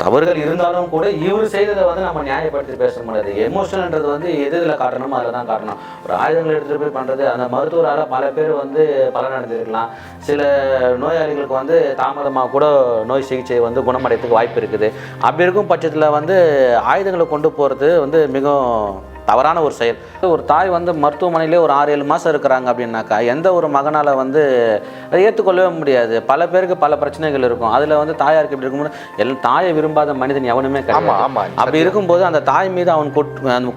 தவறுகள் இருந்தாலும் கூட இவர் செய்ததை வந்து நம்ம நியாயப்படுத்தி பேச முடியாது. எமோஷனல்ன்றது வந்து எது இதில் காட்டணுமோ அதில் தான் காட்டணும். ஒரு ஆயுதங்கள் எடுத்துகிட்டு போய் பண்ணுறது அந்த மருத்துவரால் பல பேர் வந்து பலனடைஞ்சிருக்கலாம். சில நோயாளிகளுக்கு வந்து தாமதமாக கூட நோய் சிகிச்சை வந்து குணமடைறதுக்கு வாய்ப்பு இருக்குது. அப்படி இருக்கும் பட்சத்தில் வந்து ஆயுதங்களை கொண்டு போகிறது வந்து மிகவும் தவறான ஒரு செயல். ஒரு தாய் வந்து மருத்துவமனையிலே ஒரு ஆறு ஏழு மாதம் இருக்கிறாங்க அப்படின்னாக்கா எந்த ஒரு மகனால் வந்து அதை ஏற்றுக்கொள்ளவே முடியாது. பல பேருக்கு பல பிரச்சனைகள் இருக்கும். அதில் வந்து தாயாருக்கு இப்படி இருக்கும்போது எல்லாம் தாயை விரும்பாத மனிதன் எவனுமே கிடையாது. ஆமா அப்படி இருக்கும்போது அந்த தாய் மீது அவன்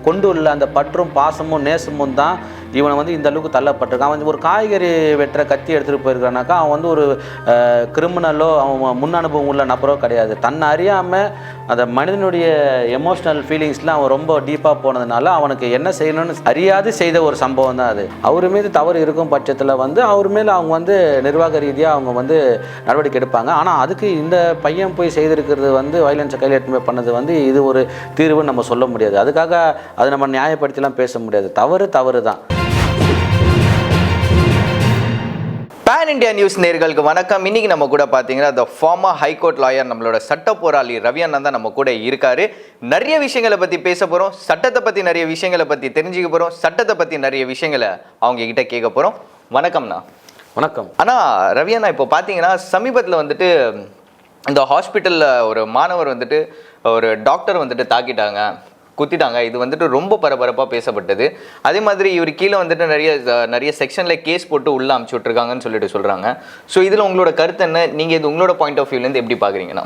கொண்டு உள்ள அந்த பற்றும் பாசமும் நேசமும் தான் இவனை வந்து இந்த அளவுக்கு தள்ளப்பட்டிருக்கான். அவன் ஒரு காய்கறி வெட்டுற கத்தி எடுத்துகிட்டு போயிருக்கானாக்கா அவன் வந்து ஒரு கிரிமினலோ அவன் முன் அனுபவம் உள்ள நபரோ கிடையாது. தன்னை அறியாமல் அந்த மனிதனுடைய எமோஷ்னல் ஃபீலிங்ஸ்லாம் அவன் ரொம்ப டீப்பாக போனதுனால அவனுக்கு என்ன செய்யணும்னு அறியாது செய்த ஒரு சம்பவம் தான் அது. அவர் மீது தவறு இருக்கும் பட்சத்தில் வந்து அவர் மேலே அவங்க வந்து நிர்வாக ரீதியாக அவங்க வந்து நடவடிக்கை எடுப்பாங்க. ஆனால் அதுக்கு இந்த பையன் போய் செய்திருக்கிறது வந்து வயலன்ஸை கையில் எடுத்து பண்ணது வந்து இது ஒரு தீர்வுன்னு நம்ம சொல்ல முடியாது. அதுக்காக அதை நம்ம நியாயப்படுத்திலாம் பேச முடியாது. தவறு தவறு தான் பேன் இந்தியா நியூஸ் நேர்களுக்கு வணக்கம். இன்னைக்கு நம்ம கூட பார்த்தீங்கன்னா the former ஹைகோர்ட் லாயர் நம்மளோட சட்ட போராளி ரவி அண்ணன் தான் நம்ம கூட இருக்காரு. நிறைய விஷயங்களை பத்தி பேச போறோம். சட்டத்தை பத்தி நிறைய விஷயங்களை பத்தி தெரிஞ்சுக்க போறோம். சட்டத்தை பத்தி நிறைய விஷயங்களை அவங்க கிட்ட கேட்க போறோம். வணக்கம்ண்ணா வணக்கம். ஆனா ரவி அண்ணா இப்போ பார்த்தீங்கன்னா சமீபத்தில் வந்துட்டு இந்த ஹாஸ்பிட்டலில் ஒரு மாணவர் வந்துட்டு ஒரு டாக்டர் வந்துட்டு தாக்கிட்டாங்க. குத்திட்டாங்க. இது வந்துட்டு ரொம்ப பரபரப்பாக பேசப்பட்டது. அதே மாதிரி இவர் கீழே வந்துட்டு நிறைய நிறைய செக்ஷனில் கேஸ் போட்டு உள்ள அமுச்சு விட்ருக்காங்கன்னு சொல்லிட்டு சொல்கிறாங்க ஸோ இதில் உங்களோட கருத்து என்ன? நீங்கள் இது உங்களோட பாயிண்ட் ஆஃப் வியூலேருந்து எப்படி பார்க்குறீங்கன்னா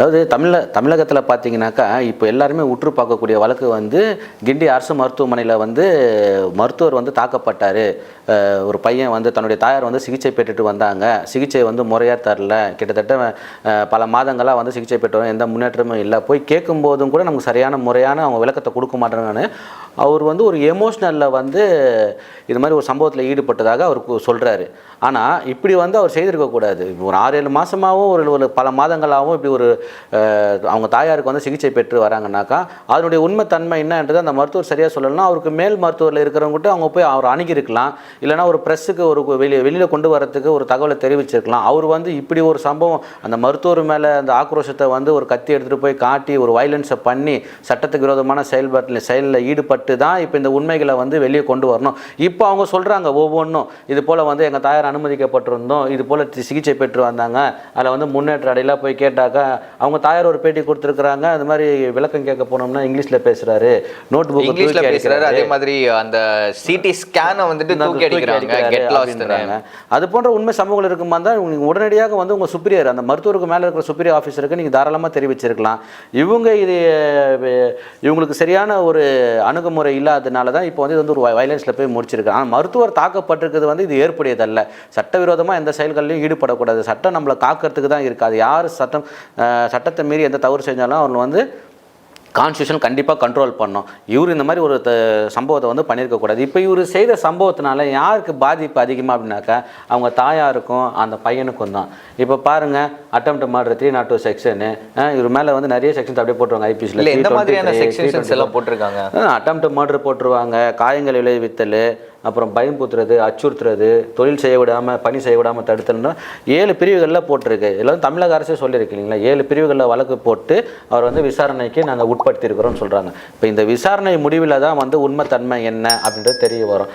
அதாவது தமிழ தமிழகத்தில் பார்த்தீங்கன்னாக்கா இப்போ எல்லாருமே உற்று பார்க்கக்கூடிய வழக்கு வந்து கிண்டி அரசு மருத்துவமனையில் வந்து மருத்துவர் வந்து தாக்கப்பட்டார். ஒரு பையன் வந்து தன்னுடைய தாயார் வந்து சிகிச்சை பெற்றுட்டு வந்தாங்க. சிகிச்சை வந்து முறையாக தரல. கிட்டத்தட்ட பல மாதங்களாக வந்து சிகிச்சை பெற்று எந்த முன்னேற்றமும் இல்லை. போய் கேட்கும்போதும் கூட நமக்கு சரியான முறையான அவங்க விளக்கத்தை கொடுக்க மாட்டாங்கன்னு அவர் வந்து ஒரு எமோஷ்னலில் வந்து இது மாதிரி ஒரு சம்பவத்தில் ஈடுபட்டதாக அவர் சொல்கிறாரு ஆனால் இப்படி வந்து அவர் செய்திருக்கக்கூடாது. ஒரு ஆறு ஏழு மாதமாகவும் ஒரு ஒரு பல மாதங்களாகவும் இப்படி ஒரு அவங்க தாயாருக்கு வந்து சிகிச்சை பெற்று வராங்கனாக்கா அதனுடைய உண்மைத்தன்மை என்னன்றது அந்த மருத்துவர் சரியாக சொல்லலாம் அவருக்கு மேல் மருத்துவரில் இருக்கிறவங்ககிட்ட அவங்க போய் அவர் அணுகியிருக்கலாம். இல்லைன்னா ஒரு ப்ரெஸ்ஸுக்கு ஒரு வெளியே வெளியில் கொண்டு வரத்துக்கு ஒரு தகவலை தெரிவிச்சிருக்கலாம். அவர் வந்து இப்படி ஒரு சம்பவம் அந்த மருத்துவர் மேலே அந்த ஆக்ரோஷத்தை வந்து ஒரு கத்தி எடுத்துகிட்டு போய் காட்டி ஒரு வைலன்ஸை பண்ணி சட்டத்துக்கு விரோதமான செயல்பாட்டில் செயலில் ஈடுபட்டு தான் இப்போ இந்த உண்மைகளை வந்து வெளியே கொண்டு வரணும். இப்போ அவங்க சொல்கிறாங்க ஒவ்வொன்றும் இது போல் வந்து எங்கள் தாயார் அனுமதிக்கப்பட்டிருந்தோம் இது போல் சிகிச்சை பெற்று வந்தாங்க. அதில் வந்து முன்னேற்ற அடையில போய் கேட்டாக்கா அவங்க தாயார் ஒரு பேட்டி கொடுத்துருக்குறாங்க. அது மாதிரி விளக்கம் கேட்க போனோம்னா இங்கிலீஷில் பேசுகிறாரு நோட் புக் இங்கிலீஷ்ல பேசுறாரு அதே மாதிரி அந்த சிடி ஸ்கேனை வந்துட்டு தூக்கி அடிக்கிறாங்க. அது போன்ற உண்மை சம்பவங்கள் இருக்குமா தான் உடனடியாக வந்து உங்கள் சுப்பீரியர் அந்த மருத்துவருக்கு மேலே இருக்கிற சுப்பீரியர் ஆஃபீஸருக்கு நீங்கள் தாராளமாக தெரிவிச்சிருக்கலாம். இவங்க இது இவங்களுக்கு சரியான ஒரு அணுகுமுறை இல்லாததுனால தான் இப்போ வந்து இது வந்து ஒரு வயலன்ஸில் போய் முடிச்சிருக்கு ஆனால் மருத்துவர் தாக்கப்பட்டிருக்கிறது வந்து இது ஏற்புடையதல்ல. சட்டவிரோதமாக எந்த செயல்கள்லையும் ஈடுபடக்கூடாது. சட்டம் நம்மளை காக்கிறதுக்கு தான் இருக்காது யார் சட்டம் சட்டத்தை மீறி எந்த தவறு செஞ்சாலும் அவங்க வந்து கான்ஸ்டியூஷன் கண்டிப்பாக கண்ட்ரோல் பண்ணோம். இவர் இந்த மாதிரி ஒரு சம்பவத்தை வந்து பண்ணியிருக்கக்கூடாது இப்போ இவர் செய்த சம்பவத்தினால யாருக்கு பாதிப்பு அதிகமாக அப்படின்னாக்கா அவங்க தாயாருக்கும் அந்த பையனுக்கும் தான். இப்போ பாருங்கள் attempt murder three naught two section இவர் மேலே வந்து நிறைய செக்ஷன்ஸ் அப்படியே போட்டுருவாங்க ஐபிஎஸ்ல இல்ல எந்த மாதிரியான செக்ஷன்ஸ் எல்லாம் போட்டிருக்காங்க? அட்டம் மர்டர் போட்டுருவாங்க காயங்கள் விளைவித்தல் அப்புறம் பயம்புத்துறது அச்சுறுத்துறது தொழில் செய்ய விடாமல் பணி செய்ய விடாமல் தடுத்தல்னா ஏழு பிரிவுகளில் போட்டிருக்கு. எல்லாம் தமிழக அரசே சொல்லியிருக்கு இல்லைங்களா? ஏழு பிரிவுகளில் வழக்கு போட்டு அவர் வந்து விசாரணைக்கு நாங்கள் உட்படுத்தியிருக்கிறோம்னு சொல்கிறாங்க இப்போ இந்த விசாரணை முடிவில் தான் வந்து உண்மைத்தன்மை என்ன அப்படின்றது தெரிய வரும்.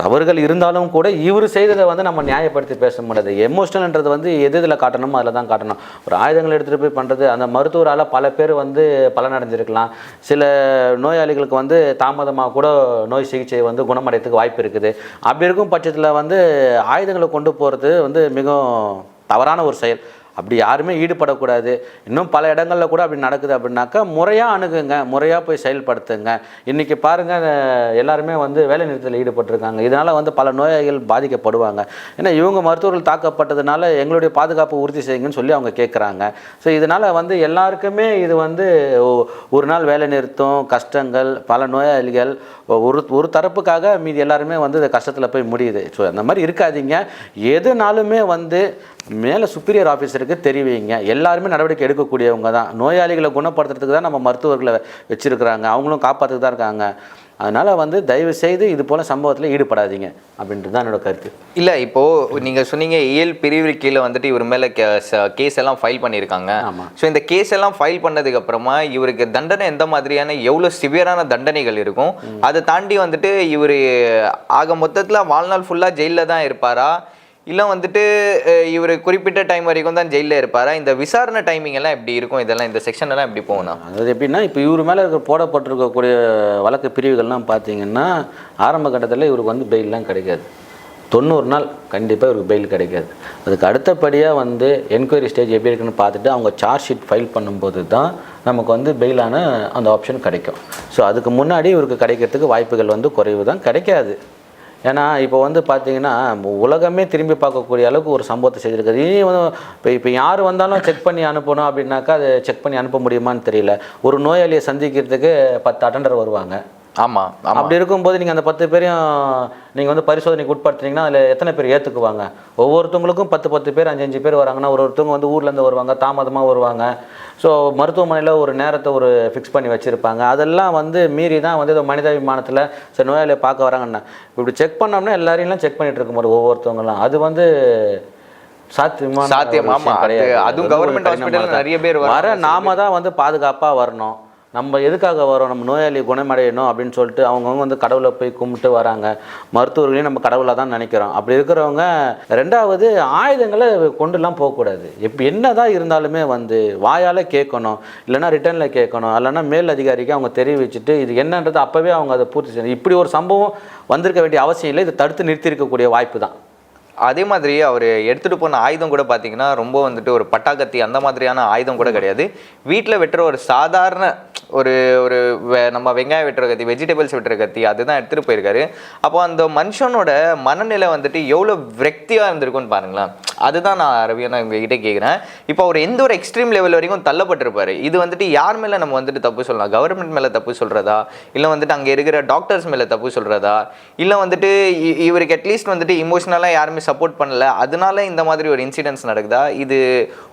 தவறுகள் இருந்தாலும் கூட இவர் செய்ததை வந்து நம்ம நியாயப்படுத்தி பேச முடியாது. எமோஷனல்ன்றது வந்து எது இதில் காட்டணுமோ அதில் தான் காட்டணும். ஒரு ஆயுதங்கள் எடுத்துகிட்டு போய் பண்ணுறது அந்த மருத்துவரால் பல பேர் வந்து பலனடைஞ்சிருக்கலாம். சில நோயாளிகளுக்கு வந்து தாமதமாக கூட நோய் சிகிச்சை வந்து குணமடைறதுக்கு வாய்ப்பு இருக்குது. அப்படி இருக்கும் பட்சத்தில் வந்து ஆயுதங்களை கொண்டு போகிறது வந்து மிகவும் தவறான ஒரு செயல். அப்படி யாருமே ஈடுபடக்கூடாது. இன்னும் பல இடங்களில் கூட அப்படி நடக்குது அப்படின்னாக்கா முறையாக அணுகுங்க முறையாக போய் செயல்படுத்துங்க. இன்றைக்கி பாருங்கள் எல்லாருமே வந்து வேலை நிறுத்தத்தில் ஈடுபட்டிருக்காங்க. இதனால் வந்து பல நோயாளிகள் பாதிக்கப்படுவாங்க. ஏன்னா இவங்க மருத்துவர்கள் தாக்கப்பட்டதுனால எங்களுடைய பாதுகாப்பு உறுதி செய்யுங்கன்னு சொல்லி அவங்க கேட்குறாங்க ஸோ இதனால் வந்து எல்லாருக்குமே இது வந்து ஒரு நாள் வேலை நிறுத்தம் கஷ்டங்கள் பல நோயாளிகள் ஒரு ஒரு தரப்புக்காக மீதி எல்லாருமே வந்து இந்த கஷ்டத்தில் போய் முடியுது. ஸோ அந்த மாதிரி இருக்காதீங்க. எதுனாலுமே வந்து மேலே சுப்பீரியர் ஆஃபீஸருக்கு தெரிவிங்க. எல்லாருமே நடவடிக்கை எடுக்கக்கூடியவங்க தான். நோயாளிகளை குணப்படுத்துறதுக்கு தான் நம்ம மருத்துவர்களை வச்சுருக்கிறாங்க. அவங்களும் காப்பாற்றுக்கு தான் இருக்காங்க. அதனால் வந்து தயவு செய்து இது போல் சம்பவத்தில் ஈடுபடாதீங்க அப்படின்றது தான் என்னோட கருத்து. இல்ல இப்போ நீங்க சொன்னீங்க இயல் பிரிவு கீழே வந்துட்டு இவர் மேல கேஸ் எல்லாம் ஃபைல் பண்ணியிருக்காங்க ஆமா. ஸோ இந்த கேஸ் எல்லாம் ஃபைல் பண்ணதுக்கு அப்புறமா இவருக்கு தண்டனை எந்த மாதிரியான எவ்வளவு சிவியரான தண்டனைகள் இருக்கும் அதை தாண்டி வந்துட்டு இவர் ஆக மொத்தத்துல வாழ்நாள் ஃபுல்லா ஜெயில தான் இருப்பாரா? இல்லை வந்துட்டு இவர் குறிப்பிட்ட டைம் வரைக்கும் தான் ஜெயிலில் இருப்பார்? இந்த விசாரணை டைமிங் எல்லாம் எப்படி இருக்கும்? இதெல்லாம் இந்த செக்ஷன் எல்லாம் எப்படி போகணும் அது எப்படின்னா இப்போ இவர் மேலே இருக்கிற போடப்பட்டிருக்கக்கூடிய வழக்கு பிரிவுகள்லாம் பார்த்தீங்கன்னா ஆரம்ப கட்டத்தில் இவருக்கு வந்து பெயிலெலாம் கிடைக்காது. தொண்ணூறு நாள் கண்டிப்பாக இவருக்கு பெயில் கிடைக்காது. அதுக்கு அடுத்தபடியாக வந்து என்கொயரி ஸ்டேஜ் எப்படி இருக்குன்னு பார்த்துட்டு அவங்க சார்ஜ் ஷீட் ஃபைல் பண்ணும்போது தான் நமக்கு வந்து பெயிலான அந்த ஆப்ஷன் கிடைக்கும். ஸோ அதுக்கு முன்னாடி இவருக்கு கிடைக்கிறதுக்கு வாய்ப்புகள் வந்து குறைவு தான். கிடைக்காது. ஏன்னா இப்போ வந்து பார்த்தீங்கன்னா உலகமே திரும்பி பார்க்கக்கூடிய அளவுக்கு ஒரு சம்பவத்தை செஞ்சுருக்காது இனி வந்து இப்போ இப்போ யார் வந்தாலும் செக் பண்ணி அனுப்பணும் அப்படின்னாக்கா அதை செக் பண்ணி அனுப்ப முடியுமான்னு தெரியல. ஒரு நோயாளியை சந்திக்கிறதுக்கு பத்து அட்டண்டர் வருவாங்க. ஆமா ஆமா அப்படி இருக்கும்போது நீங்கள் அந்த பத்து பேரையும் நீங்கள் வந்து பரிசோதனைக்கு உட்படுத்துனீங்கன்னா அதில் எத்தனை பேர் ஏற்றுக்குவாங்க ஒவ்வொருத்தவங்களுக்கும் பத்து பத்து பேர் அஞ்சு அஞ்சு பேர் வராங்கன்னா ஒரு ஒருத்தவங்க வந்து ஊர்லேருந்து வருவாங்க தாமதமாக வருவாங்க ஸோ மருத்துவமனையில் ஒரு நேரத்தை ஒரு ஃபிக்ஸ் பண்ணி வச்சுருப்பாங்க அதெல்லாம் வந்து மீறி தான் வந்து இந்த மனிதாபிமானத்தில் சரி நோயாளியை பார்க்க வராங்கன்னா இப்படி செக் பண்ணோம்னா எல்லாரையும் செக் பண்ணிட்டு இருக்கும்போது ஒவ்வொருத்தவங்கலாம் அது வந்து சாத்தியம், ஒரு ஆமா. விஷயம் அது- கிடையாது. அதுவும் தான். நிறைய பேர். வர நாம தான் வந்து பாதுகாப்பாக வரணும் நம்ம எதுக்காக வரோம்? நம்ம நோயாளி குணமடையணும் அப்படின்னு சொல்லிட்டு அவங்கவுங்க வந்து கடவுளை போய் கும்பிட்டு வராங்க. மருத்துவர்களையும் நம்ம கடவுளாக தான் நினைக்கிறோம். அப்படி இருக்கிறவங்க ரெண்டாவது ஆயுதங்களை கொண்டுலாம் போகக்கூடாது. இப்போ என்னதான் இருந்தாலுமே வந்து வாயால் கேட்கணும். இல்லைன்னா ரிட்டர்னில் கேட்கணும். இல்லைன்னா மேல் அதிகாரிக்கு அவங்க தெரிவிச்சுட்டு இது என்னன்றது அப்போவே அவங்க அதை பூர்த்தி செய்யணும். இப்படி ஒரு சம்பவம் வந்திருக்க வேண்டிய அவசியம் இல்லை. இதை தடுத்து நிறுத்தியிருக்கக்கூடிய வாய்ப்பு தான். அதே மாதிரி அவர் எடுத்துட்டு போன ஆயுதம் கூட பார்த்தீங்கன்னா ரொம்ப வந்துட்டு ஒரு பட்டாக்கத்தி அந்த மாதிரியான ஆயுதம் கூட கிடையாது. வீட்டில் வெட்டுற ஒரு சாதாரண ஒரு ஒரு நம்ம வெங்காயம் வெட்டுற கத்தி வெஜிடபிள்ஸ் வெட்டுற கத்தி அதுதான் எடுத்துட்டு போயிருக்காரு. அப்போ அந்த மனுஷனோட மனநிலை வந்துட்டு எவ்வளோ விரக்தியாக இருந்திருக்கும்னு பாருங்களேன். அதுதான் நான் ரவியனா உங்ககிட்ட கேட்குறேன் இப்போ அவர் எந்த ஒரு எக்ஸ்ட்ரீம் லெவல் வரைக்கும் தள்ளப்பட்டிருப்பாரு? இது வந்துட்டு யார் மேலே நம்ம வந்துட்டு தப்பு சொல்லலாம்? கவர்மெண்ட் மேலே தப்பு சொல்கிறதா இல்லை வந்துட்டு அங்கே இருக்கிற டாக்டர்ஸ் மேலே தப்பு சொல்கிறதா இல்லை வந்துட்டு இ- இவருக்கு அட்லீஸ்ட் வந்துட்டு இமோஷனலாக யாருமே சப்போர்ட் பண்ணல. அதனால இந்த மாதிரி ஒரு இன்சிடென்ட்ஸ் நடக்குதா? இது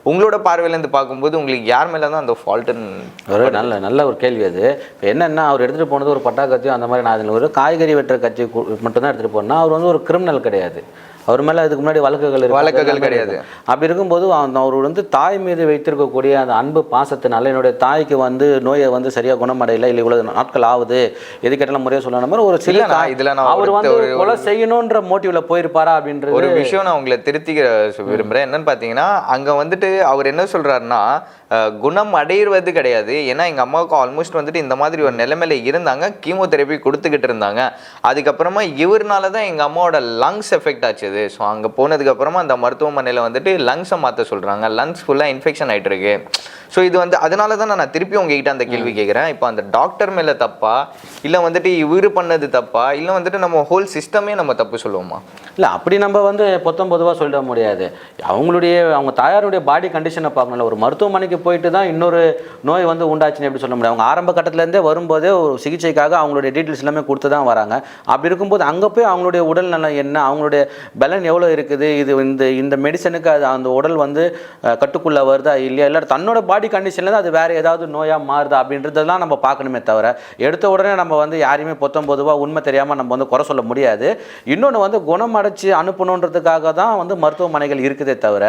உங்களோட பார்வையிலேருந்து பார்க்கும்போது உங்களுக்கு யார் மேலே தான் அந்த ஃபால்ட்டுன்னு ஒரு நல்ல நல்ல ஒரு கேள்வி அது. இப்போ என்னென்னா அவர் எடுத்துகிட்டு போனது ஒரு பட்டாக்கத்தியும் அந்த மாதிரி நான் அதில் ஒரு காய்கறி வெட்டுற கத்தி மட்டும்தான் எடுத்துகிட்டு போனால் அவர் வந்து ஒரு கிரிமினல் கிடையாது. அவர் மேலே அதுக்கு முன்னாடி வழக்குகள் இருக்கு. வழக்குகள் கிடையாது. அப்படி இருக்கும்போது அவர் வந்து தாய் மீது வைத்திருக்கக்கூடிய அந்த அன்பு பாசத்தினால என்னுடைய தாய்க்கு வந்து நோயை வந்து சரியாக குணமடையல இல்லை இவ்வளவு நாட்கள் ஆகுது எது கேட்டாலும் முறையாக சொல்லணும் மாதிரி ஒரு சில இதுல நான் அவர் வந்து கொலை செய்யணுன்ற மோட்டிவ்ல போயிருப்பாரா அப்படின்றது ஒரு விஷயம் நான் உங்களை திருத்திக்க விரும்புறேன் என்னன்னு பார்த்தீங்கன்னா அங்க வந்துட்டு அவர் என்ன சொல்றாருன்னா அஹ், குணம் அடையிறது கிடையாது. ஏன்னா எங்கள் அம்மாவுக்கு ஆல்மோஸ்ட் வந்துட்டு இந்த மாதிரி ஒரு நிலைமையில இருந்தாங்க. கீமோதெரப்பி கொடுத்துக்கிட்டு இருந்தாங்க. அதுக்கப்புறமா இவர்னால தான் எங்கள் அம்மாவோட லங்ஸ் எஃபெக்ட் ஆச்சுது. ஸோ அங்கே போனதுக்கப்புறமா அந்த மருத்துவமனையில் வந்துட்டு லங்ஸை மாற்ற சொல்கிறாங்க லங்ஸ் ஃபுல்லாக இன்ஃபெக்ஷன் ஆகிட்டு இருக்கு. ஸோ இது வந்து அதனால தான் நான் திருப்பி உங்ககிட்ட அந்த கேள்வி கேட்குறேன் இப்போ அந்த டாக்டர் மேல தப்பா? இல்ல வந்துட்டு இவரு பண்ணது தப்பா? இல்ல வந்துட்டு நம்ம ஹோல் சிஸ்டமே நம்ம தப்பு சொல்லுவோமா? இல்லை அப்படி நம்ம வந்து பொத்தம் பொதுவாக சொல்லிட முடியாது. அவங்களுடைய அவங்க தாயாருடைய பாடி கண்டிஷனை பார்க்கணும்ல. ஒரு மருத்துவமனைக்கு போயிட்டு தான் இன்னொரு நோய் வந்து உண்டாச்சுன்னு எப்படி சொல்ல முடியும்? அவங்க ஆரம்ப கட்டத்துலேருந்தே வரும்போதே ஒரு சிகிச்சைக்காக அவங்களுடைய டீட்டெயில்ஸ் எல்லாமே கொடுத்து தான் வராங்க. அப்படி இருக்கும்போது அங்கே போய் அவங்களுடைய உடல் நலம் என்ன? அவங்களுடைய பலன் எவ்வளோ இருக்குது? இது இந்த இந்த மெடிசனுக்கு அது அந்த உடல் வந்து கட்டுக்குள்ள வருதா இல்லையா? இல்லை தன்னோட பாடி கண்டிஷனில் தான் அது வேறு ஏதாவது நோயாக மாறுதா அப்படின்றதெல்லாம் நம்ம பார்க்கணுமே தவிர எடுத்த உடனே நம்ம வந்து யாரையுமே பொத்தம் பொதுவாக உண்மை தெரியாமல் நம்ம வந்து குறை சொல்ல முடியாது. இன்னொன்று வந்து குணமடைச்சு அனுப்பணுன்றதுக்காக தான் வந்து மருத்துவமனைகள் இருக்குதே தவிர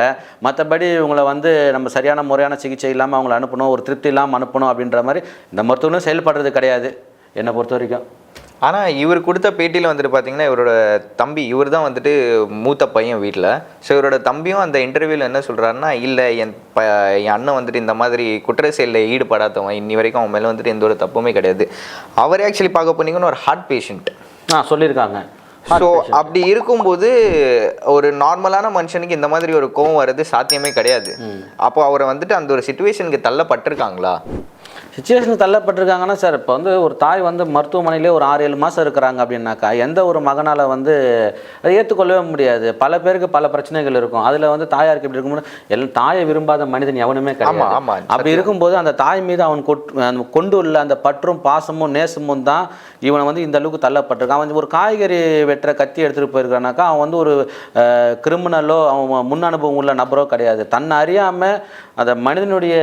மற்றபடி இவங்களை வந்து நம்ம சரியான முறையான சிகிச்சை இல்லாமல் அவங்கள அனுப்பணும் ஒரு திருப்தி இல்லாமல் அனுப்பணும் அப்படின்ற மாதிரி இந்த மருத்துவங்களும் செயல்படுறது கிடையாது என்னை பொறுத்த வரைக்கும். ஆனா இவர் கொடுத்த பேட்டியில வந்துட்டு பாத்தீங்கன்னா இவரோட தம்பி இவர் தான் வந்துட்டு மூத்த பையன் வீட்டில் ஸோ இவரோட தம்பியும் அந்த இன்டர்வியூல என்ன சொல்றாருன்னா இல்லை என் ப என் அண்ணன் வந்துட்டு இந்த மாதிரி குற்ற செயலில் ஈடுபடாதவன். இன்னி வரைக்கும் அவன் மேலே வந்துட்டு எந்த ஒரு தப்புமே கிடையாது. அவரே ஆக்சுவலி பார்க்க போனீங்கன்னா ஒரு ஹார்ட் பேஷண்ட் ஆ சொல்லியிருக்காங்க. ஸோ அப்படி இருக்கும்போது ஒரு நார்மலான மனுஷனுக்கு இந்த மாதிரி ஒரு கோவம் வர்றது சாத்தியமே கிடையாது. அப்போ அவரை வந்துட்டு அந்த ஒரு சுச்சுவேஷனுக்கு தள்ளப்பட்டிருக்காங்களா? சுச்சுவேஷன் தள்ளப்பட்டிருக்காங்கன்னா சார் இப்போ வந்து ஒரு தாய் வந்து மருத்துவமனையிலே ஒரு ஆறு ஏழு மாதம் இருக்கிறாங்க அப்படின்னாக்கா எந்த ஒரு மகனால் வந்து அதை ஏற்றுக்கொள்ளவே முடியாது. பல பேருக்கு பல பிரச்சனைகள் இருக்கும். அதில் வந்து தாயாருக்கு இப்படி இருக்கும்போது எல்லாம் தாயை விரும்பாத மனிதன் எவனுமே கிடையாது. அப்படி இருக்கும்போது அந்த தாய் மீது அவன் கொட்- அந்த கொண்டு உள்ள அந்த பற்றும் பாசமும் நேசமும் தான் இவனை வந்து இந்த அளவுக்கு தள்ளப்பட்டிருக்கான் அவன் ஒரு காய்கறி வெட்டுற கத்தி எடுத்துகிட்டு போயிருக்கானாக்கா அவன் வந்து ஒரு கிரிமினலோ அவன் முன் அனுபவம் உள்ள நபரோ கிடையாது. தன்னை அறியாமல் அந்த மனிதனுடைய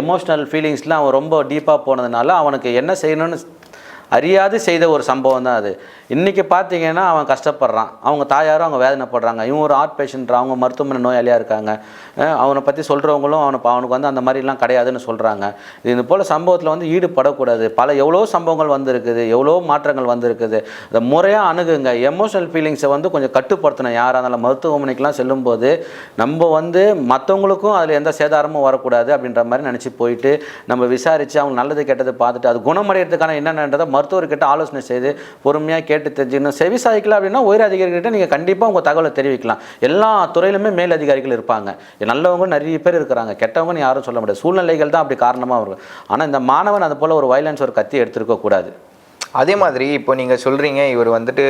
எமோஷ்னல் ஃபீலிங்ஸ்லாம் அவன் ரொம்ப டீப்பாக போனதுனால அவனுக்கு என்ன செய்யணும்னு அறியாது செய்த ஒரு சம்பவம் தான் அது. இன்றைக்கி பார்த்தீங்கன்னா அவன் கஷ்டப்படுறான். அவங்க தாயாரும் அவங்க வேதனைப்படுறாங்க. இவன் ஒரு ஆர்ட் பேஷண்ட் அவங்க மருத்துவமனை நோயாளியாக இருக்காங்க. அவனை பற்றி சொல்கிறவங்களும் அவனை அவனுக்கு வந்து அந்த மாதிரிலாம் கிடையாதுன்னு சொல்கிறாங்க இது போல் சம்பவத்தில் வந்து ஈடுபடக்கூடாது. பல எவ்வளோ சம்பவங்கள் வந்திருக்குது. எவ்வளோ மாற்றங்கள் வந்திருக்குது. அதை முறையாக அணுகுங்க. எமோஷனல் ஃபீலிங்ஸை வந்து கொஞ்சம் கட்டுப்படுத்தணும். யாராக இருந்தாலும் மருத்துவமனைக்கெலாம் செல்லும்போது நம்ம வந்து மற்றவங்களுக்கும் அதில் எந்த சேதாரமும் வரக்கூடாது அப்படின்ற மாதிரி நினச்சி போயிட்டு நம்ம விசாரித்து அவங்க நல்லது கெட்டது பார்த்துட்டு அது குணமடைகிறதுக்கான என்னென்னன்றதை மருத்துவர்கிட்ட ஆலோசனை செய்து பொறுமையாக கேட்டு தெரிஞ்சுக்கணும். செவி சாய்க்கல அப்படின்னா உயர் அதிகாரிகிட்ட நீங்கள் கண்டிப்பாக உங்கள் தகவலை தெரிவிக்கலாம். எல்லா துறையிலுமே மேல் அதிகாரிகள் இருப்பாங்க. நல்லவங்க நிறைய பேர் இருக்கிறாங்க. கெட்டவங்கன்னு யாரும் சொல்ல முடியாது. சூழ்நிலைகள் தான் அப்படி காரணமாக இருக்கும் ஆனால் இந்த மாணவன் அது போல் ஒரு வயலன்ஸ் ஒரு கத்தி எடுத்துருக்கக்கூடாது. அதே மாதிரி இப்போ நீங்கள் சொல்கிறீங்க இவர் வந்துட்டு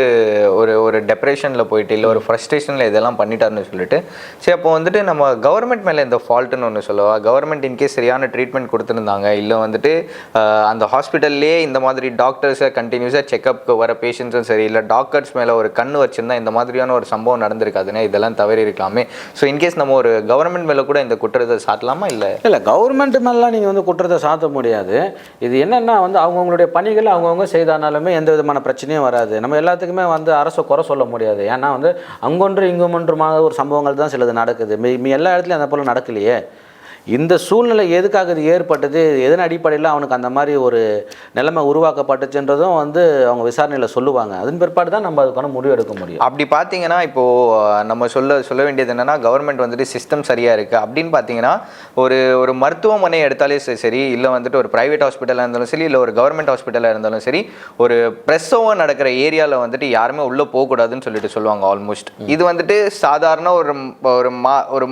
ஒரு ஒரு டெப்ரெஷனில் போயிட்டு இல்லை ஒரு ஃப்ரஸ்ட்ரேஷனில் இதெல்லாம் பண்ணிட்டாருன்னு சொல்லிட்டு. சரி அப்போ வந்துட்டு நம்ம கவர்மெண்ட் மேலே இந்த ஃபால்ட்டுன்னு ஒன்று சொல்லவா? கவர்மெண்ட் இன்கேஸ் சரியான ட்ரீட்மெண்ட் கொடுத்துருந்தாங்க இல்லை வந்துட்டு அந்த ஹாஸ்பிட்டல்லே இந்த மாதிரி டாக்டர்ஸை கண்டினியூஸாக செக்கப்க்கு வர பேஷண்ட்ஸும் சரி இல்லை டாக்டர்ஸ் மேலே ஒரு கண் வச்சுருந்தா இந்த மாதிரியான ஒரு சம்பவம் நடந்திருக்காதுன்னா இதெல்லாம் தவறி இருக்கலாமே ஸோ இன்கேஸ் நம்ம ஒரு கவர்மெண்ட் மேலே கூட இந்த குற்றத்தை சாட்டலாமா இல்லை? இல்லை கவர்மெண்ட் மேலாம் நீங்கள் வந்து குற்றத்தை சாத்த முடியாது. இது என்னென்னா வந்து அவங்கவுங்களுடைய பணிகளை அவங்கவுங்க ஆனாலுமே எந்த விதமான பிரச்சனையும் வராது. நம்ம எல்லாத்துக்குமே வந்து அரசை குறை சொல்ல முடியாது. ஏன்னா வந்து அங்கொன்று இங்குமொன்றுமாக ஒரு சம்பவங்கள் தான் சிலது நடக்குது. மீ எல்லா இடத்துலையும் அந்த போல் நடக்கலையே. இந்த சூழ்நிலை எதுக்காக இது ஏற்பட்டது? எதன் அடிப்படையில் அவனுக்கு அந்த மாதிரி ஒரு நிலைமை உருவாக்கப்பட்டுச்சுன்றதும் வந்து அவங்க விசாரணையில் சொல்லுவாங்க. அதன் பிற்பாடு தான் நம்ம அதுக்கான முடிவு எடுக்க முடியும். அப்படி பார்த்தீங்கன்னா இப்போ அஹ், நம்ம சொல்ல சொல்ல வேண்டியது என்னன்னா கவர்மெண்ட் வந்துட்டு சிஸ்டம் சரியா இருக்கு. அப்படின்னு பார்த்தீங்கன்னா ஒரு ஒரு மருத்துவமனை எடுத்தாலே சரி சரி இல்லை வந்துட்டு ஒரு பிரைவேட் ஹாஸ்பிட்டலாக இருந்தாலும் சரி இல்லை ஒரு கவர்மெண்ட் ஹாஸ்பிட்டலாக இருந்தாலும் சரி ஒரு பிரசவம் நடக்கிற ஏரியாவில் வந்துட்டு யாருமே உள்ளே போகக்கூடாதுன்னு சொல்லிட்டு சொல்லுவாங்க ஆல்மோஸ்ட் இது வந்துட்டு சாதாரண ஒரு ஒரு மா ஒரு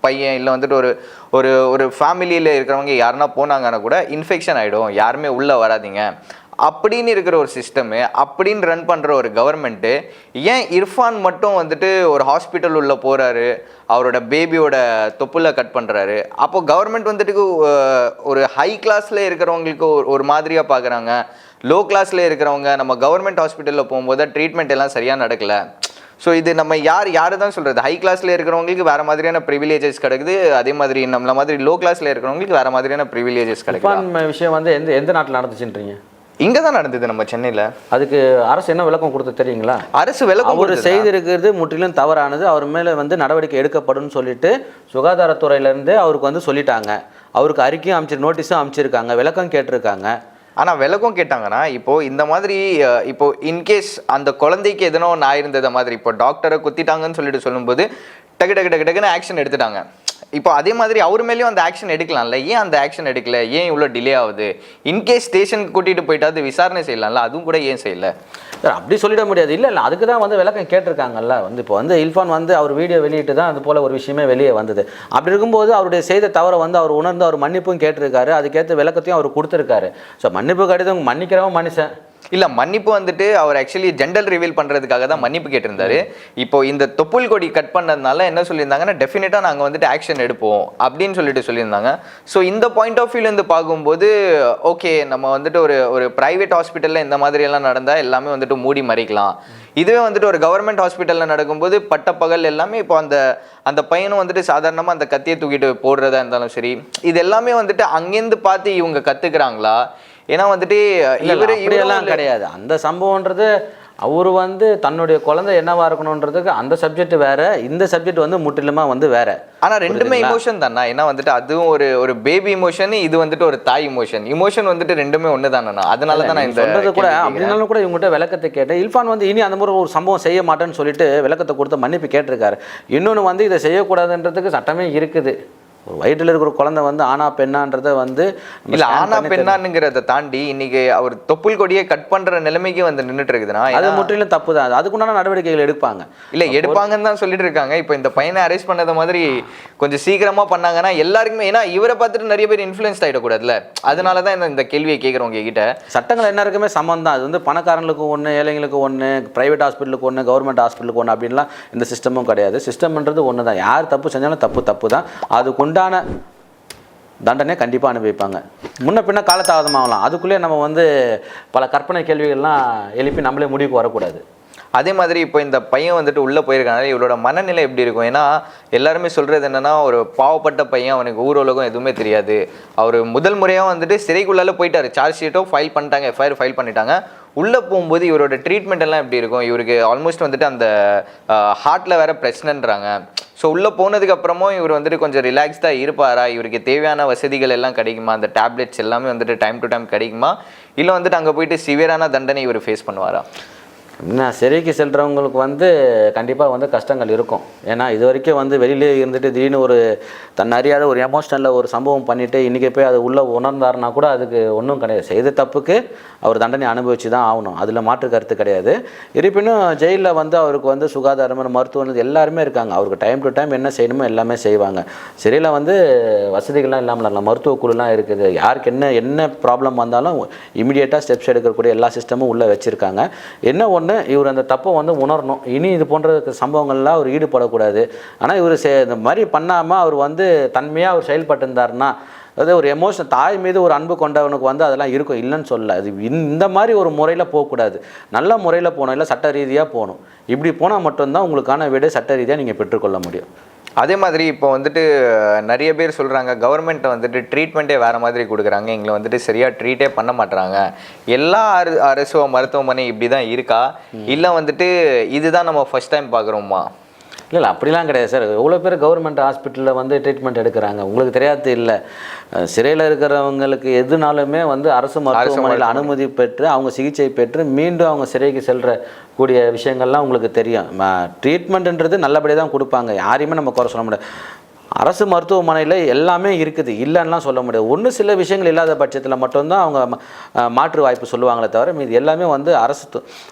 பையன் இல்லை வந்துட்டு ஒரு ஒரு ஒரு ஃபேமிலியில் இருக்கிறவங்க யாருன்னா போனாங்கன்னா கூட இன்ஃபெக்ஷன் ஆகிடும் யாருமே உள்ளே வராதீங்க. அப்படின்னு இருக்கிற ஒரு சிஸ்டமு அப்படின்னு ரன் பண்ணுற ஒரு கவர்மெண்ட்டு ஏன் இர்ஃபான் மட்டும் வந்துட்டு ஒரு ஹாஸ்பிட்டல் உள்ளே போகிறாரு அவரோட பேபியோட தொப்புல கட் பண்ணுறாரு அப்போ கவர்மெண்ட் வந்துட்டு ஒரு ஹை கிளாஸில் இருக்கிறவங்களுக்கு ஒரு ஒரு மாதிரியாக பார்க்குறாங்க லோ கிளாஸில் இருக்கிறவங்க நம்ம கவர்மெண்ட் ஹாஸ்பிட்டலில் போகும்போது ட்ரீட்மெண்ட் எல்லாம் சரியாக நடக்கல. ஸோ இது நம்ம யார் யாரு தான் சொல்கிறது ஹை கிளாஸில் இருக்கிறவங்களுக்கு வேறு மாதிரியான ப்ரிவிலேஜஸ் கிடைக்குது. அதே மாதிரி நம்மள மாதிரி லோ கிளாஸில் இருக்கிறவங்களுக்கு வேறு மாதிரியான ப்ரிவிலேஜஸ் இப்பான் விஷயம் வந்து எந்த எந்த நாட்டில் நடந்துச்சுன்றீங்க? இங்கே தான் நடந்தது நம்ம சென்னையில். அதுக்கு அரசு என்ன விளக்கம் கொடுத்து தெரியுங்களா? அரசு விளக்கம் அவர் கொடுத்ததா? செய்திருக்கிறது முற்றிலும் தவறானது. அவர் மேலே வந்து நடவடிக்கை எடுக்கப்படும் சொல்லிட்டு சுகாதாரத்துறையிலேருந்து அவருக்கு வந்து சொல்லிட்டாங்க. அவருக்கு அறிக்கையும் அமைச்சு நோட்டீஸும் அமைச்சிருக்காங்க. விளக்கம் கேட்டிருக்காங்க. ஆனால் விளக்கம் கேட்டாங்கன்னா இப்போது இந்த மாதிரி இப்போது இப்போ இன்கேஸ் அந்த குழந்தைக்கு எதனோ ஒன்று ஆயிருந்தது மாதிரி இப்போ டாக்டரை குத்திட்டாங்கன்னு சொல்லிட்டு சொல்லும்போது டக்கு டக்கு டக்கு டக்குன்னு ஆக்ஷன் எடுத்துட்டாங்க. இப்போ அதே மாதிரி அவர் மேலேயும் அந்த ஆக்ஷன் எடுக்கலாம்ல? ஏன் அந்த ஆக்ஷன் எடுக்கல? ஏன் இவ்வளோ டிலே ஆகுது? இன்கேஸ் ஸ்டேஷனுக்கு கூட்டிகிட்டு போயிட்டாது விசாரணை செய்யலாம்ல? அதுவும் கூட ஏன் செய்யலை? அப்படி சொல்லிட முடியாது. இல்லை இல்லை அதுக்கு தான் வந்து விளக்கம் கேட்டிருக்காங்கல்ல. வந்து இப்போ வந்து இல்ஃபான் வந்து அவர் வீடியோ வெளியிட்டு தான் அது போல் ஒரு விஷயமே வெளியே வந்தது. அப்படி இருக்கும்போது அவருடைய செய்த தவறை வந்து அவர் உணர்ந்து அவர் மன்னிப்பும் கேட்டிருக்காரு. அதுக்கேற்ற விளக்கத்தையும் அவர் கொடுத்துருக்காரு. ஸோ மன்னிப்பு கடிதம் மன்னிக்கிறவன் மனுஷன். இல்ல மன்னிப்பு வந்துட்டு அவர் ஆக்சுவலி ஜெண்டல் ரிவீல் பண்றதுக்காக தான் மன்னிப்பு கேட்டிருந்தாரு. இப்போ இந்த தொப்புள் கொடி கட் பண்ணதுனால என்ன சொல்லியிருந்தாங்கன்னா டெஃபினட்டா நாங்க வந்துட்டு ஆக்ஷன் எடுப்போம் அப்படின்னு சொல்லிட்டு சொல்லியிருந்தாங்க. ஸோ இந்த பாயிண்ட் ஆஃப் வியூலேருந்து பார்க்கும்போது ஓகே நம்ம வந்துட்டு ஒரு ஒரு பிரைவேட் ஹாஸ்பிட்டல்ல இந்த மாதிரி எல்லாம் நடந்தா எல்லாமே வந்துட்டு மூடி மறைக்கலாம். இதுவே வந்துட்டு ஒரு கவர்மெண்ட் ஹாஸ்பிட்டல்ல நடக்கும்போது பட்டப்பகல் எல்லாமே இப்போ அந்த அந்த பையனும் வந்துட்டு சாதாரணமா அந்த கத்தியை தூக்கிட்டு போடுறதா இருந்தாலும் சரி இது எல்லாமே வந்துட்டு அங்கேருந்து பார்த்து இவங்க கத்துக்கிறாங்களா? ஏன்னா வந்துட்டு இவரு இவரும் கிடையாது. அந்த சம்பவம்ன்றது அவர் வந்து தன்னுடைய குழந்தை என்னவா இருக்கணுன்றதுக்கு அந்த சப்ஜெக்ட் வேற இந்த சப்ஜெக்ட் வந்து முற்றிலுமா வந்து வேற. ஆனா ரெண்டுமே இமோஷன் தானா ஏன்னா வந்துட்டு அதுவும் ஒரு ஒரு பேபி இமோஷன் இது வந்துட்டு ஒரு தாய் இமோஷன் இமோஷன் வந்துட்டு ரெண்டுமே ஒன்று தானே அதனால தான் நான் சொல்றது கூட. அப்படின்னாலும் கூட இவங்ககிட்ட விளக்கத்தை கேட்டேன். இல்ஃபான் வந்து இனி அந்த மாதிரி ஒரு சம்பவம் செய்ய மாட்டேன்னு சொல்லிட்டு விளக்கத்தை கொடுத்து மன்னிப்பு கேட்டிருக்காரு. இன்னொன்று வந்து இதை செய்யக்கூடாதுன்றதுக்கு சட்டமே இருக்குது. ஒரு வயிற்றில் இருக்கிற குழந்தை வந்து ஆனா பெண்ணான்றதை வந்து இல்ல ஆனா பண்ணி பெண்ணானுங்கிறத தாண்டி இன்னைக்கு அவர் தொப்புள் கொடியை கட் பண்ற நிலைமைக்கு வந்து நின்னுட்டு இருக்குதுன்னா அது முற்றிலும் தப்பு தான். அதுக்குண்டான நடவடிக்கைகள் எடுப்பாங்க. இல்ல எடுப்பாங்கன்னு தான் சொல்லிட்டு இருக்காங்க. இப்போ இந்த பையனை அரெஸ்ட் பண்ணத மாதிரி கொஞ்சம் சீக்கிரமா பண்ணாங்கன்னா எல்லாருக்குமே ஏன்னா இவரை பார்த்துட்டு நிறைய பேர் இன்ஃப்ளூயன்ஸ் ஆயிடக்கூடாதுல்ல. அதனால தான் இந்த- கேள்வியை கேட்குறேன் உங்ககிட்ட சட்டங்கள் எல்லாருக்குமே சமம் தான் அது வந்து பணக்காரங்களுக்கு ஒன்று ஏழைங்களுக்கு ஒன்று ப்ரைவேட் ஹாஸ்பிட்டலுக்கு ஒன்று கவர்மெண்ட் ஹாஸ்பிட்டலுக்கு ஒன்று அப்படின்லாம் இந்த சிஸ்டமும் கிடையாது. சிஸ்டம்ன்றது ஒன்று தான் யார் தப்பு செஞ்சாலும் தப்பு தப்பு தான். உண்டான தண்டனை கண்டிப்பாக அனுபவிப்பாங்க. முன்ன பின்ன காலதாமதமாகலாம் அதுக்குள்ளேயே நம்ம வந்து பல கற்பனை கேள்விகள்லாம் எழுப்பி நம்மளே முடிவுக்கு வரக்கூடாது. அதே மாதிரி இப்போ இந்த பையன் வந்துட்டு உள்ளே போயிருக்கனால இவரோட மனநிலை எப்படி இருக்கும்? ஏன்னா எல்லாருமே சொல்கிறது என்னன்னா ஒரு பாவப்பட்ட பையன் அவனுக்கு ஊர் உலகம் எதுவுமே தெரியாது. அவர் முதல் முறையாக வந்துட்டு சிறைக்குள்ளால போயிட்டார். சார்ஜ் ஷீட்டோ ஃபைல் பண்ணிட்டாங்க எஃப்ஐஆர் ஃபைல் பண்ணிட்டாங்க. உள்ளே போகும்போது இவரோட ட்ரீட்மெண்ட் எல்லாம் எப்படி இருக்கும்? இவருக்கு ஆல்மோஸ்ட் வந்துட்டு அந்த ஹார்ட்டில் வேற பிரச்சனைன்றாங்க. ஸோ உள்ளே போனதுக்கு அப்புறமும் இவர் வந்துட்டு கொஞ்சம் ரிலாக்ஸ்டாக இருப்பாரா? இவருக்கு தேவையான வசதிகள் எல்லாம் கிடைக்குமா? அந்த டேப்லெட்ஸ் எல்லாமே வந்துட்டு டைம் டு டைம் கிடைக்குமா? இல்லை வந்துட்டு அங்கே போயிட்டு சிவியரான தண்டனை இவர் ஃபேஸ் பண்ணுவாரா? என்ன சிறைக்கு செல்கிறவங்களுக்கு வந்து கண்டிப்பாக வந்து கஷ்டங்கள் இருக்கும். ஏன்னா இது வரைக்கும் வந்து வெளியிலே இருந்துட்டு திடீர்னு ஒரு தன் அறியாத ஒரு எமோஷனலில் ஒரு சம்பவம் பண்ணிவிட்டு இன்றைக்கி போய் அது உள்ளே உணர்ந்தாருன்னா கூட அதுக்கு ஒன்றும் கிடையாது. செய்த தப்புக்கு அவர் தண்டனை அனுபவிச்சு தான் ஆகணும். அதில் மாற்று கருத்து கிடையாது. இருப்பினும் ஜெயிலில் வந்து அவருக்கு வந்து சுகாதாரம் மருத்துவம் எல்லாருமே இருக்காங்க. அவருக்கு டைம் டு டைம் என்ன செய்யணுமோ எல்லாமே செய்வாங்க. சிறையில் வந்து வசதிகள்லாம் இல்லாமல் இல்லை மருத்துவ குழுலாம் இருக்குது. யாருக்கு என்ன என்ன ப்ராப்ளம் வந்தாலும் இமிடியேட்டாக ஸ்டெப்ஸ் எடுக்கக்கூடிய எல்லா சிஸ்டமும் உள்ளே வச்சுருக்காங்க. என்ன ஒன்று இவர் அந்த தப்பை வந்து உணரணும். இனி இது போன்ற சம்பவங்கள்லாம் அவர் ஈடுபடக்கூடாது. ஆனால் இவர் இந்த மாதிரி பண்ணாமல் அவர் வந்து தன்மையாக அவர் செயல்பட்டிருந்தார்னா அதாவது ஒரு எமோஷன் தாய் மீது ஒரு அன்பு கொண்டவனுக்கு வந்து அதெல்லாம் இருக்கும். இல்லைன்னு சொல்ல அது இந்த- மாதிரி ஒரு முறையில் போகக்கூடாது. நல்ல முறையில் போகணும். இல்லை சட்ட ரீதியாக போகணும். இப்படி போனால் மட்டும்தான் உங்களுக்கான விடை சட்ட ரீதியாக நீங்கள் பெற்றுக்கொள்ள முடியும். அதே மாதிரி இப்போ வந்துட்டு நிறைய பேர் சொல்கிறாங்க கவர்மெண்ட் வந்துட்டு ட்ரீட்மெண்ட்டே வேறு மாதிரி கொடுக்குறாங்க. எங்களை வந்துட்டு சரியாக ட்ரீட்டே பண்ண மாட்றாங்க. எல்லா அரு அரசு மருத்துவமனை இப்படி தான் இருக்கா இல்லை வந்துட்டு இதுதான் நம்ம ஃபர்ஸ்ட் டைம் பார்க்குறோமா? இல்லை இல்லை அப்படிலாம் கிடையாது சார் எவ்வளோ பேர் கவர்மெண்ட் ஹாஸ்பிட்டலில் வந்து ட்ரீட்மெண்ட் எடுக்கிறாங்க? உங்களுக்கு தெரியாது இல்லை. சிறையில் இருக்கிறவங்களுக்கு எதுனாலுமே வந்து அரசு மருத்துவமனையில் அனுமதி பெற்று அவங்க சிகிச்சை பெற்று மீண்டும் அவங்க சிறைக்கு செல்ற கூடிய விஷயங்கள்லாம் உங்களுக்கு தெரியும். ட்ரீட்மெண்ட்ன்றது நல்லபடியாக தான் கொடுப்பாங்க. யாரையுமே நம்ம குறை சொல்ல முடியாது. அரசு மருத்துவமனையில் எல்லாமே இருக்குது. இல்லைன்னுலாம் சொல்ல முடியாது. ஒன்று சில விஷயங்கள் இல்லாத பட்சத்தில் மட்டும்தான் அவங்க மாற்று வாய்ப்பு சொல்லுவாங்களே தவிர மீது எல்லாமே வந்து அரசு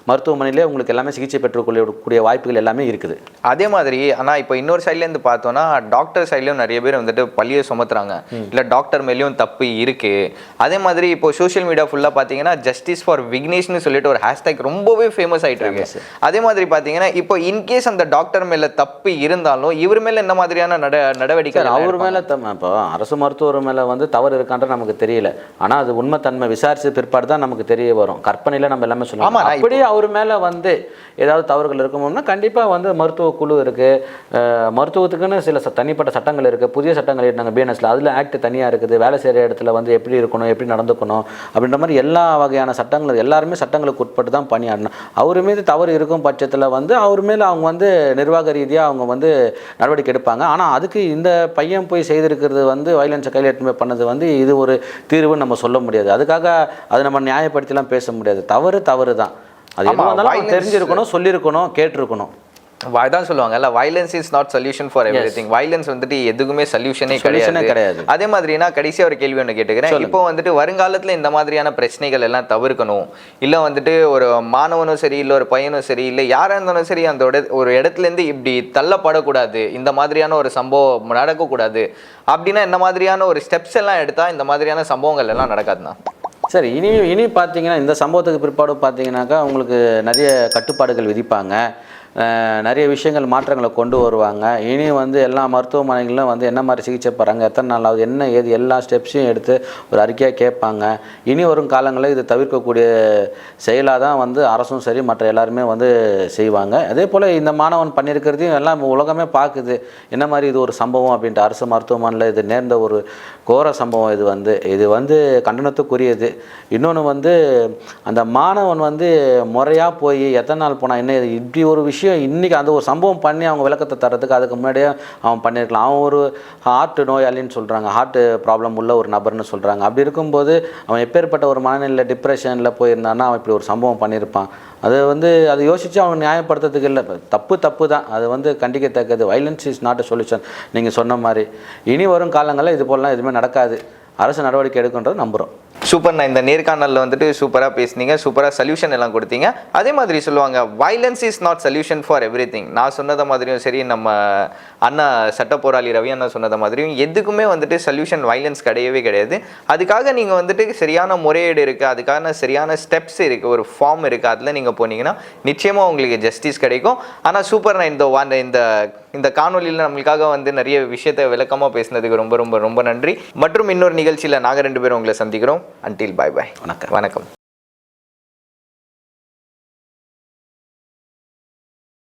மருத்துவமனையிலே உங்களுக்கு எல்லாமே சிகிச்சை பெற்றுக்கொள்ள கூடிய வாய்ப்புகள் எல்லாமே இருக்குது. அதே மாதிரி ஆனால் இப்போ இன்னொரு சைட்லேருந்து பார்த்தோன்னா டாக்டர் சைட்லேயும் நிறைய பேர் வந்துட்டு பழியை சுமத்துறாங்க. இல்லை டாக்டர் மேலேயும் தப்பு இருக்கு. அதே மாதிரி இப்போ சோஷியல் மீடியா ஃபுல்லாக பார்த்தீங்கன்னா ஜஸ்டிஸ் ஃபார் விக்னேஷ்னு சொல்லிட்டு ஒரு ஹேஷ்டேக் ரொம்பவே ஃபேமஸ் ஆயிட்டு இருக்கு. அதே மாதிரி பார்த்தீங்கன்னா இப்போ இன்கேஸ் அந்த டாக்டர் மேலே தப்பு இருந்தாலும் இவர் மேலே என்ன மாதிரியான நட நடவடிக்கை அவர் மேலே இப்போ அரசு மருத்துவர் மேலே வந்து தவறு இருக்கான்ற நமக்கு தெரியல. ஆனால் அது உண்மைத்தன்மை விசாரிச்ச பிற்பாடு தான் நமக்கு தெரிய வரும். கற்பனையில் நம்ம எல்லாமே சொல்லுவோம் அப்படியே அவர் மேலே வந்து ஏதாவது தவறுகள் இருக்குமோனா கண்டிப்பாக வந்து மருத்துவ குழு இருக்குது மருத்துவத்துக்குன்னு சில தனிப்பட்ட சட்டங்கள் இருக்குது புதிய சட்டங்கள் நாங்கள் பிஎன்எஸ்ல அதில் ஆக்ட் தனியாக இருக்குது. வேலை செய்கிற இடத்துல வந்து எப்படி இருக்கணும் எப்படி நடந்துக்கணும் அப்படின்ற மாதிரி எல்லா வகையான சட்டங்கள் எல்லாருமே சட்டங்களுக்கு உட்பட்டு தான் பணியாடணும் அவர் மீது தவறு இருக்கும் பட்சத்தில் வந்து அவர் மேலே அவங்க வந்து நிர்வாக ரீதியாக அவங்க வந்து நடவடிக்கை எடுப்பாங்க. ஆனால் அதுக்கு இந்த பையன் போய் செய்திருக்கிறது வந்து வயலன்ஸை கையில் பண்ணது வந்து இது ஒரு தீர்வுன்னு நம்ம சொல்ல முடியாது. அதுக்காக அதை நம்ம நியாயப்படுத்திலாம் பேச முடியாது. தவறு தவறு தான் அது தெரிஞ்சிருக்கணும் சொல்லியிருக்கணும் கேட்டிருக்கணும். அதான் சொல்லுவாங்கல்ல violence is not solution for everything violence வந்துட்டு எதுக்குமே சொல்யூஷனே கிடையாது. கிடையாது. அதே மாதிரி நான் கடைசியா ஒரு கேள்வி ஒன்று கேட்டுக்கிறேன். இப்போ வந்துட்டு வருங்காலத்துல இந்த மாதிரியான பிரச்சனைகள் எல்லாம் தவிர்க்கணும். இல்ல வந்துட்டு ஒரு மாணவனும் சரி இல்ல ஒரு பையனும் சரி இல்ல யாரா இருந்தாலும் சரி அந்த ஒரு இடத்துல இருந்து இப்படி தள்ளப்படக்கூடாது. இந்த மாதிரியான ஒரு சம்பவம் நடக்கக்கூடாது. அப்படின்னா இந்த மாதிரியான ஒரு ஸ்டெப்ஸ் எல்லாம் எடுத்தா இந்த மாதிரியான சம்பவங்கள் எல்லாம் நடக்காதுண்ணா. சரி இனி இனி பார்த்தீங்கன்னா இந்த சம்பவத்துக்கு பிற்பாடு பார்த்தீங்கன்னாக்கா உங்களுக்கு நிறைய கட்டுப்பாடுகள் விதிப்பாங்க. நிறைய விஷயங்கள் மாற்றங்களை கொண்டு வருவாங்க. இனி வந்து எல்லா மருத்துவமனைகளிலும் வந்து என்ன மாதிரி சிகிச்சை போகிறாங்க எத்தனை நாள் ஆகுது என்ன ஏது எல்லா ஸ்டெப்ஸையும் எடுத்து ஒரு அறிக்கையாக கேட்பாங்க. இனி வரும் காலங்களில் இது தவிர்க்கக்கூடிய செயலாக தான் வந்து அரசும் சரி மற்ற எல்லாருமே வந்து செய்வாங்க. அதே போல் இந்த மாணவன் பண்ணியிருக்கிறதையும் எல்லாம் உலகமே பார்க்குது. என்ன மாதிரி இது ஒரு சம்பவம் அப்படின்ட்டு அரசு மருத்துவமனையில் இது நேர்ந்த ஒரு கோர சம்பவம் இது வந்து. இது வந்து கண்டனத்துக்குரியது. இன்னொன்று வந்து அந்த மாணவன் வந்து முறையாக போய் எத்தனை நாள் போனால் என்ன இது இப்படி ஒரு விஷயம் விஷயம் இன்றைக்கி அந்த ஒரு சம்பவம் பண்ணி அவங்க விளக்கத்தை தரதுக்கு அதுக்கு முன்னாடியே அவன் பண்ணியிருக்கலாம். அவன் ஒரு ஹார்ட் நோயாளின்னு சொல்கிறாங்க ஹார்ட் ப்ராப்ளம் உள்ள ஒரு நபர்னு சொல்கிறாங்க அப்படி இருக்கும்போது அவன் எப்பேற்பட்ட ஒரு மனநிலை டிப்ரெஷனில் போயிருந்தான்னா அவன் இப்படி ஒரு சம்பவம் பண்ணியிருப்பான். அது வந்து அதை யோசித்து அவன் நியாயப்படுத்துறதுக்கு இல்லை. தப்பு தப்பு தான் அது வந்து கண்டிக்கத்தக்கது. Violence is not a solution நீங்கள் சொன்ன மாதிரி. இனி வரும் காலங்களில் இது போலலாம் எதுவுமே நடக்காது. அரசு நடவடிக்கை எடுக்குன்றது நம்புகிறோம் சூப்பர்ண்ணா இந்த நேர்காணலில் வந்துட்டு சூப்பராக பேசுனீங்க சூப்பராக சொல்யூஷன் எல்லாம் கொடுத்தீங்க. அதே மாதிரி சொல்லுவாங்க violence is not solution for every நான் சொன்னதை மாதிரியும் சரி நம்ம அண்ணா சட்ட போராளி ரவி அண்ணா சொன்னதை மாதிரியும் எதுக்குமே வந்துட்டு சொல்யூஷன் வைலன்ஸ் கிடையவே கிடையாது. அதுக்காக நீங்கள் வந்துட்டு சரியான முறையீடு இருக்குது அதுக்கான சரியான ஸ்டெப்ஸ் இருக்குது ஒரு ஃபார்ம் இருக்குது அதில் நீங்கள் போனீங்கன்னா நிச்சயமாக உங்களுக்கு ஜஸ்டிஸ் கிடைக்கும். ஆனால் சூப்பர்ண்ணா இந்த வா- இந்த இந்த காணொலியில் நம்மளுக்காக வந்து நிறைய விஷயத்தை விளக்கமாக பேசினதுக்கு ரொம்ப ரொம்ப ரொம்ப நன்றி. மற்றும் இன்னொரு நிகழ்ச்சியில் நாங்கள் ரெண்டு பேரும் உங்களை சந்திக்கிறோம். அன்டில் பாய் பாய் வணக்கம். வணக்கம்.